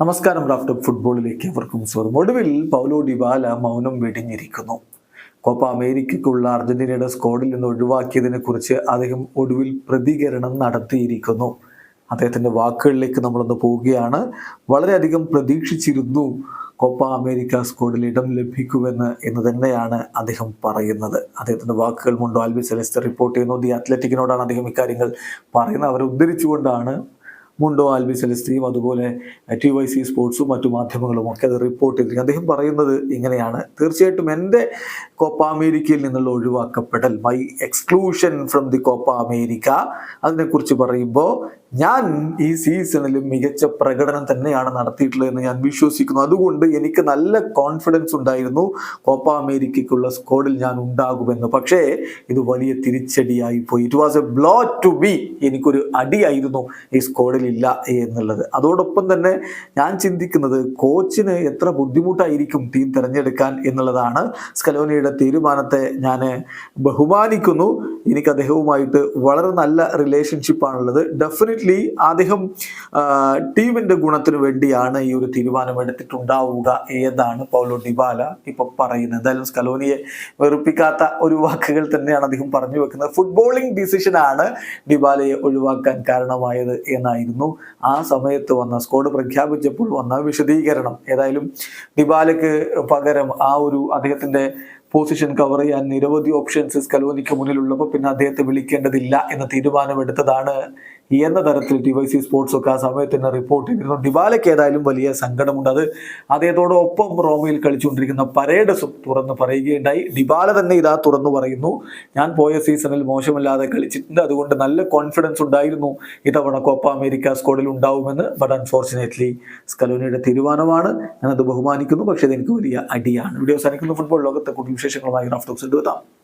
നമസ്കാരം റാഫ്റ്റ് ഫുട്ബോളിലേക്ക് അവർക്കും സ്വാഗതം. ഒടുവിൽ പൗലോ ഡിബാല മൗനം വെടിഞ്ഞിരിക്കുന്നു. കോപ്പ അമേരിക്കയ്ക്കുള്ള അർജന്റീനയുടെ സ്ക്വാഡിൽ നിന്ന് ഒഴിവാക്കിയതിനെ കുറിച്ച് അദ്ദേഹം ഒടുവിൽ പ്രതികരണം നടത്തിയിരിക്കുന്നു. അദ്ദേഹത്തിന്റെ വാക്കുകളിലേക്ക് നമ്മളൊന്ന് പോവുകയാണ്. വളരെയധികം പ്രതീക്ഷിച്ചിരുന്നു കോപ്പ അമേരിക്ക സ്ക്വാഡിൽ ഇടം ലഭിക്കുമെന്ന് എന്ന് തന്നെയാണ് അദ്ദേഹം പറയുന്നത്. അദ്ദേഹത്തിന്റെ വാക്കുകൾ മുണ്ടോ ആൽബി സെലസ്റ്റർ റിപ്പോർട്ട് ചെയ്യുന്നു. ദി അത്ലറ്റിക്കിനോടാണ് അദ്ദേഹം ഇക്കാര്യങ്ങൾ പറയുന്നത്. അവരെ ഉദ്ധരിച്ചുകൊണ്ടാണ് മുണ്ടോ ആൽബി സെലസ്റ്റിയും അതുപോലെ ടി വൈ സി സ്പോർട്സും മറ്റു മാധ്യമങ്ങളും ഒക്കെ അത് റിപ്പോർട്ട് ചെയ്തിരിക്കും അദ്ദേഹം പറയുന്നത് ഇങ്ങനെയാണ്. തീർച്ചയായിട്ടും എന്റെ കോപ്പ അമേരിക്കയിൽ നിന്നുള്ള ഒഴിവാക്കപ്പെടൽ my exclusion from the Copa America. അതിനെക്കുറിച്ച് പറയുമ്പോൾ ഞാൻ ഈ സീസണിലും മികച്ച പ്രകടനം തന്നെയാണ് നടത്തിയിട്ടുള്ളത് എന്ന് ഞാൻ വിശ്വസിക്കുന്നു. അതുകൊണ്ട് എനിക്ക് നല്ല കോൺഫിഡൻസ് ഉണ്ടായിരുന്നു കോപ്പ അമേരിക്കയ്ക്കുള്ള സ്കോഡിൽ ഞാൻ ഉണ്ടാകുമെന്ന്. പക്ഷേ ഇത് വലിയ തിരിച്ചടിയായി പോയി. It was a blow to be എനിക്കൊരു അടിയായിരുന്നു ഈ സ്ക്വാഡിൽ ഇല്ല എന്നുള്ളത്. അതോടൊപ്പം തന്നെ ഞാൻ ചിന്തിക്കുന്നത് കോച്ചിന് എത്ര ബുദ്ധിമുട്ടായിരിക്കും ടീം തിരഞ്ഞെടുക്കാൻ എന്നുള്ളതാണ് സ്കലോനിയുടെ തീരുമാനത്തെ ഞാൻ ബഹുമാനിക്കുന്നു. എനിക്ക് അദ്ദേഹവുമായിട്ട് വളരെ നല്ല റിലേഷൻഷിപ്പാണുള്ളത് ഡെഫിനറ്റ്ലി അദ്ദേഹം ടീമിന്റെ ഗുണത്തിന് വേണ്ടിയാണ് ഈ ഒരു തീരുമാനം എടുത്തിട്ടുണ്ടാവുക ഏതാണ് പൗലോ ഡിബാല ഇപ്പൊ പറയുന്നത്. എന്തായാലും സ്കലോനിയെ വെറുപ്പിക്കാത്ത ഒരു വാക്കുകൾ തന്നെയാണ് അദ്ദേഹം പറഞ്ഞു വെക്കുന്നത്. ഫുട്ബോളിംഗ് ഡിസിഷനാണ് ഡിബാലയെ ഒഴിവാക്കാൻ കാരണമായത് എന്നായിരുന്നു ആ സമയത്ത് വന്ന സ്കോഡ് പ്രഖ്യാപിച്ചപ്പോൾ വന്ന വിശദീകരണം. ഏതായാലും ഡിബാലയ്ക്ക് പകരം ആ ഒരു അദ്ദേഹത്തിന്റെ പൊസിഷൻ കവർ ചെയ്യാൻ നിരവധി ഓപ്ഷൻസ് സ്കലോനിക്ക് മുന്നിലുള്ളപ്പോൾ പിന്നെ അദ്ദേഹത്തെ വിളിക്കേണ്ടതില്ല എന്ന തീരുമാനമെടുത്തതാണ് എന്ന തരത്തിൽ ടി വൈ സി സ്പോർട്സ് ഒക്കെ ആ സമയത്ത് തന്നെ റിപ്പോർട്ട് ചെയ്തിരുന്നു. ഡിബാലയ്ക്ക് ഏതായാലും വലിയ സങ്കടമുണ്ട് അത് അദ്ദേഹത്തോടൊപ്പം റോമയിൽ കളിച്ചുകൊണ്ടിരിക്കുന്ന പരേഡസും തുറന്ന് പറയുകയുണ്ടായി. ഡിബാല തന്നെ ഇതാ തുറന്നു പറയുന്നു. ഞാൻ പോയ സീസണിൽ മോശമല്ലാതെ കളിച്ചിട്ടുണ്ട്. അതുകൊണ്ട് നല്ല കോൺഫിഡൻസ് ഉണ്ടായിരുന്നു. ഇത്തവണ കോപ്പ അമേരിക്ക സ്കോഡിൽ ഉണ്ടാവുമെന്ന്. ബട്ട് അൺഫോർച്ചുനേറ്റ്ലി സ്കലോനിയുടെ തീരുമാനമാണ്. ഞാനത് ബഹുമാനിക്കുന്നു. പക്ഷേ ഇത് എനിക്ക് വലിയ അടിയാണ്. വീഡിയോ അവസാനിക്കുന്ന. ഫുട്ബോൾ ലോകത്തെ കൂടുതൽ വിശേഷങ്ങളുമായി റാഫ്റ്റോക്സ് എടുത്താം